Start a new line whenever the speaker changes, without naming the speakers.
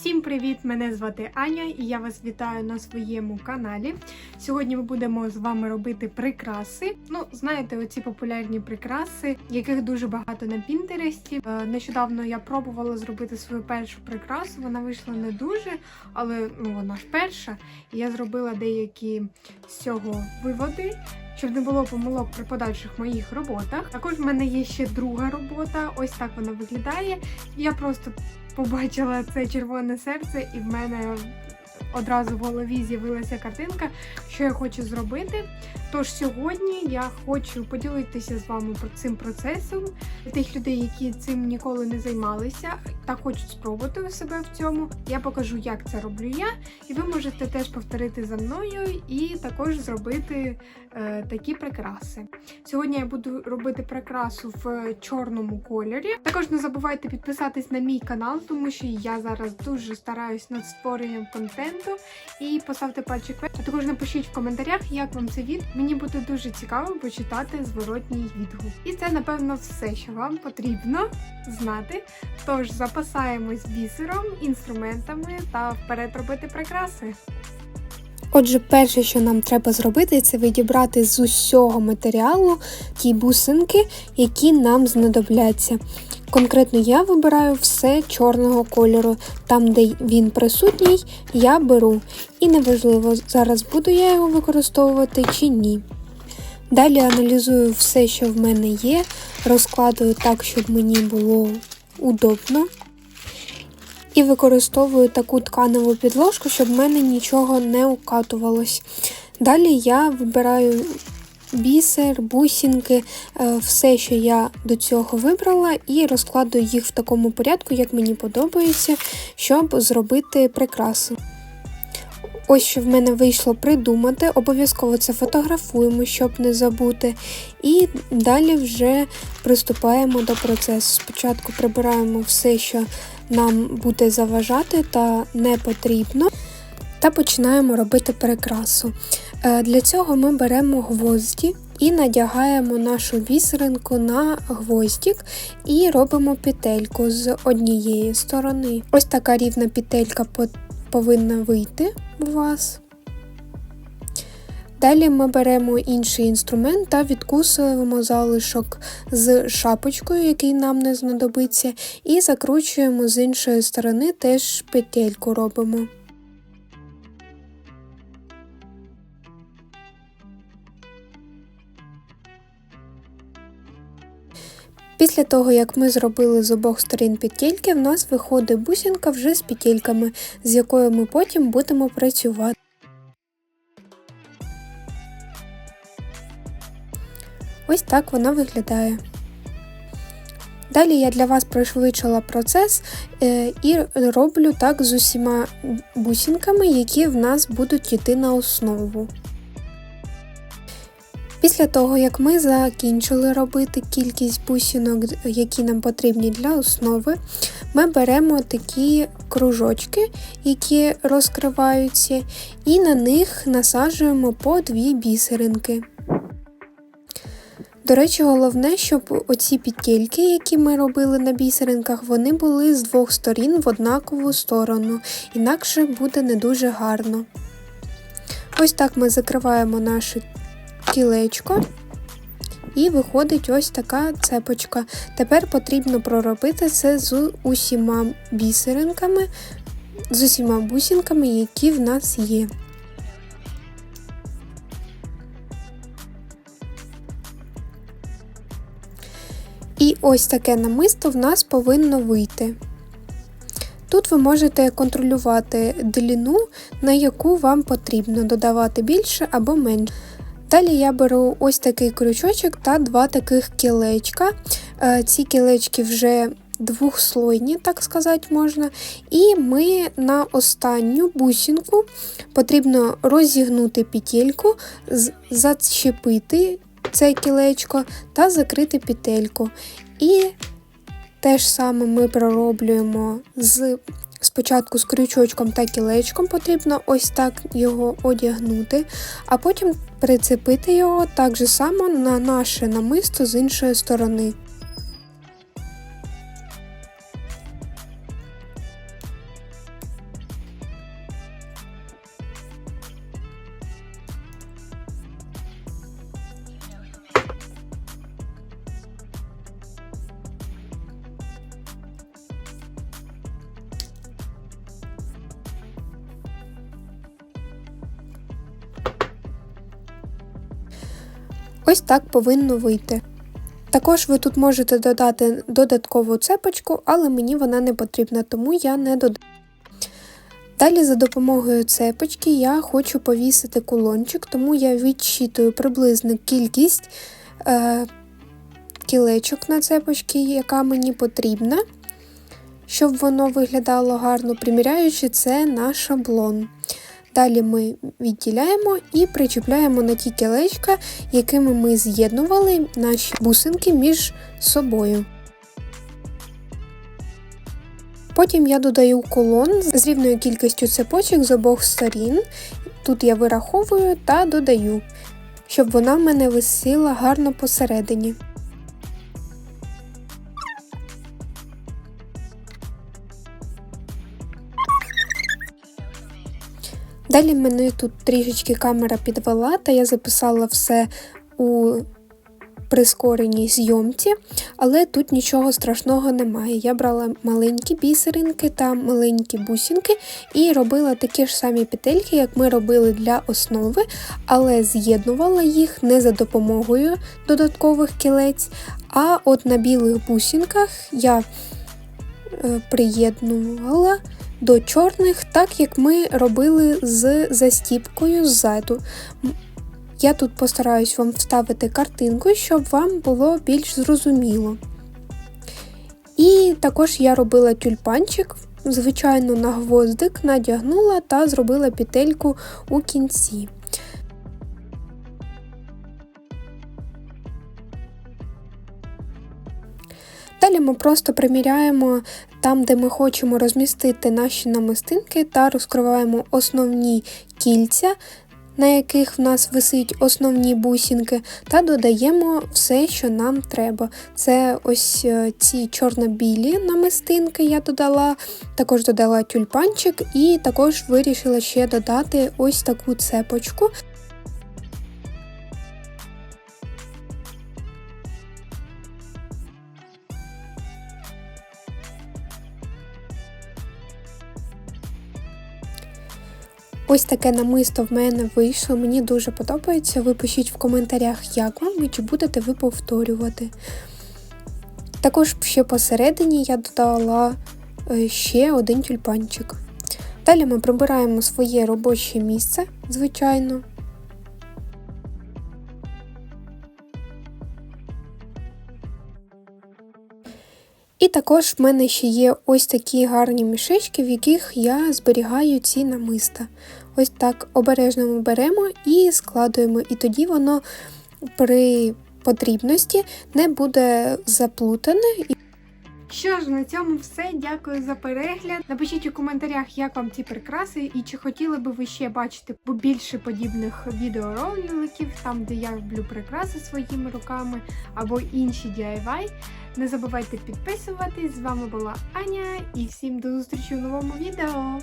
Всім привіт! Мене звати Аня і я вас вітаю на своєму каналі. Сьогодні ми будемо з вами робити прикраси. Ну, знаєте, оці популярні прикраси, яких дуже багато на Пінтересті. Е, Нещодавно я пробувала зробити свою першу прикрасу. Вона вийшла не дуже, але ну вона ж перша. І я зробила деякі з цього виводи. Щоб не було помилок при подальших моїх роботах. Також в мене є ще друга робота. Ось так вона виглядає. Я просто побачила це червоне серце, і в мене одразу в голові з'явилася картинка, що я хочу зробити. Тож сьогодні я хочу поділитися з вами цим процесом тих людей, які цим ніколи не займалися та хочуть спробувати себе в цьому. Я покажу, як це роблю я, і ви можете теж повторити за мною і також зробити е, такі прикраси. Сьогодні я буду робити прикрасу в чорному кольорі. Також не забувайте підписатись на мій канал, тому що я зараз дуже стараюсь над створенням контенту. І поставте пальчик вверх. А також напишіть в коментарях, як вам це від. Мені буде дуже цікаво почитати зворотній відгук. І це, напевно, все, що вам потрібно знати. Тож запасаємось бісером, інструментами та вперед робити прикраси.
Отже, перше, що нам треба зробити, це відібрати з усього матеріалу ті бусинки, які нам знадобляться. Конкретно я вибираю все чорного кольору. Там, де він присутній, я беру. І неважливо, зараз буду я його використовувати чи ні. Далі аналізую все, що в мене є, розкладую так, щоб мені було удобно. І використовую таку тканеву підложку, щоб в мене нічого не укатувалось. Далі я вибираю бісер, бусинки, е, все, що я до цього вибрала, і розкладую їх в такому порядку, як мені подобається, щоб зробити прикраси. Ось що в мене вийшло придумати, обов'язково це фотографуємо, щоб не забути. І далі вже приступаємо до процесу. Спочатку прибираємо все, що нам буде заважати та не потрібно. Та починаємо робити перекрасу. Е, Для цього ми беремо гвозді і надягаємо нашу бісеринку на гвоздик і робимо петельку з однієї сторони. Ось така рівна петелька повинна вийти у вас. Далі ми беремо інший інструмент та відкусуємо залишок з шапочкою, який нам не знадобиться, і закручуємо з іншої сторони теж петельку робимо. Після того, як ми зробили з обох сторін петельки, в нас виходить бусинка вже з петельками, з якою ми потім будемо працювати. Ось так вона виглядає. Далі я для вас пришвидшила процес е, і роблю так з усіма бусинками, які в нас будуть йти на основу. Після того, як ми закінчили робити кількість бусинок, які нам потрібні для основи, ми беремо такі кружочки, які розкриваються, і на них насаджуємо по дві бісеринки. До речі, головне, щоб оці петельки, які ми робили на бісеринках, вони були з двох сторін в однакову сторону, інакше буде не дуже гарно. Ось так ми закриваємо наше кілечко. І виходить ось така цепочка. Тепер потрібно проробити це з усіма бісеринками, з усіма бусинками, які в нас є. І ось таке намисто в нас повинно вийти. Тут ви можете контролювати длину, на яку вам потрібно додавати більше або менше. Далі я беру ось такий крючочок та два таких кілечка. Е, ці кілечки вже двохслойні, так сказати можна. І ми на останню бусинку потрібно розігнути петельку, зачепити це кілечко та закрити петельку. І те ж саме ми пророблюємо з спочатку з крючочком та кілечком, потрібно ось так його одягнути, а потім прицепити його так же само на наше намисто з іншої сторони. Ось так повинно вийти. Також ви тут можете додати додаткову цепочку, але мені вона не потрібна, тому я не додаю. Далі за допомогою цепочки я хочу повісити кулончик, тому я відчитую приблизну кількість е, кілечок на цепочці, яка мені потрібна, щоб воно виглядало гарно, приміряючи це на шаблон. Далі ми відділяємо і причіпляємо на ті кілечка, якими ми з'єднували наші бусинки між собою. Потім я додаю колон з рівною кількістю цепочок з обох сторін. Тут я вираховую та додаю, щоб вона в мене висіла гарно посередині. Далі мене тут трішечки камера підвела, та я записала все у прискореній зйомці, але тут нічого страшного немає. Я брала маленькі бісеринки та маленькі бусинки і робила такі ж самі петельки, як ми робили для основи, але з'єднувала їх не за допомогою додаткових кілець, а от на білих бусинках я е, приєднувала до чорних, так як ми робили з застіпкою ззаду. Я тут постараюсь вам вставити картинку, щоб вам було більш зрозуміло. І також я робила тюльпанчик, звичайно, на гвоздик надягнула та зробила петельку у кінці. Далі ми просто приміряємо там, де ми хочемо розмістити наші намистинки, та розкриваємо основні кільця, на яких в нас висить основні бусинки, та додаємо все, що нам треба. Це ось е, ці чорно-білі намистинки я додала, також додала тюльпанчик і також вирішила ще додати ось таку цепочку. Ось таке намисто в мене вийшло. Мені дуже подобається. Ви пишіть в коментарях, як вам і чи будете ви повторювати. Також ще посередині я додала е, ще один тюльпанчик. Далі ми прибираємо своє робоче місце, звичайно. І також в мене ще є ось такі гарні мішечки, в яких я зберігаю ці намиста. Ось так обережно ми беремо і складуємо, і тоді воно при потрібності не буде заплутане.
Що ж, на цьому все. Дякую за перегляд. Напишіть у коментарях, як вам ці прикраси, і чи хотіли би ви ще бачити більше подібних відеороликів, там де я роблю прикраси своїми руками або інші DIY. Не забувайте підписуватись. З вами була Аня і всім до зустрічі у новому відео.